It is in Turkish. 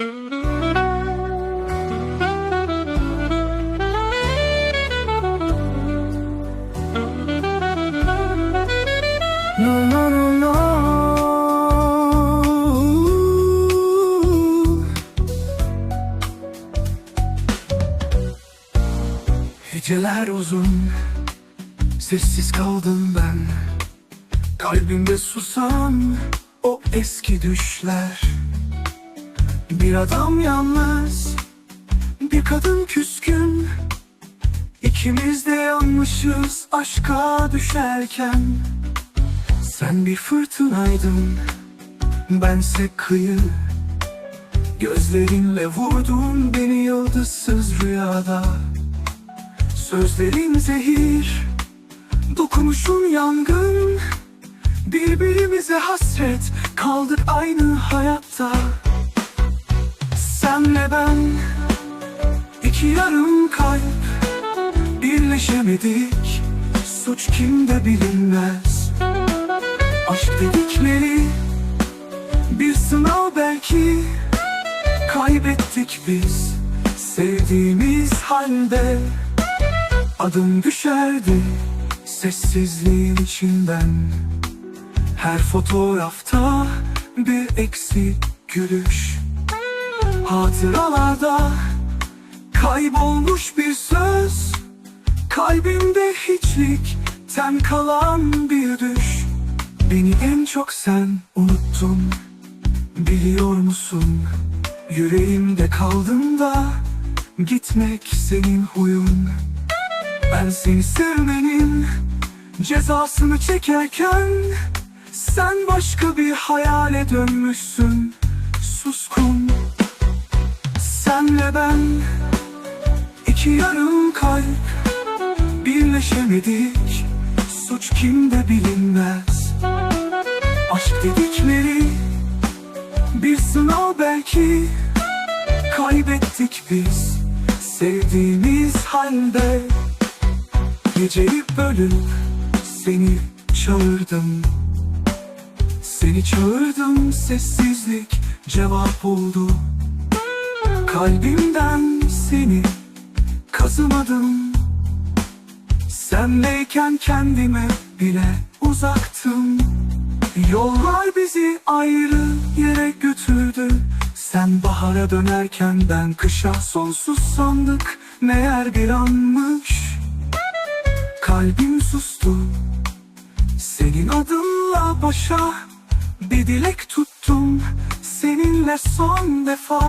No, no, no, no. Geceler uzun, sessiz kaldım ben. Kalbimde susan o eski düşler. Bir adam yalnız, bir kadın küskün. İkimiz de yanmışız aşka düşerken. Sen bir fırtınaydın, bense kıyı Gözlerinle vurdun beni yıldızsız rüyada Sözlerin zehir, dokunuşun yangın Birbirimize hasret kaldık aynı hayatta ben, iki yarım kalp Birleşemedik, suç kimde bilinmez. Aşk dedikleri bir sınav belki Kaybettik biz. Sevdiğimiz halde Adım düşerdi sessizliğin içinden. Her fotoğrafta bir eksik gülüş Hatıralarda kaybolmuş bir söz. Kalbimde hiçlikten kalan bir düş. Beni en çok sen unuttun Biliyor musun? Yüreğimde kaldım da Gitmek senin huyun. Ben seni sevmenin Cezasını çekerken Sen başka bir hayale dönmüşsün. Suskun Ben. İki yarım kalp Birleşemedik. Suç kimde bilinmez. Aşk dedikleri bir sınav belki. Kaybettik biz sevdiğimiz halde. Geceyi bölüp seni çağırdım. Seni çağırdım sessizlik cevap oldu Kalbimden seni kazımadım. Senleyken kendime bile uzaktım. Yollar bizi ayrı yere götürdü. Sen bahara dönerken ben kışa sonsuz sandık. Meğer bir anmış. Kalbim sustu. Senin adınla başa Bir dilek tuttum. Seninle son defa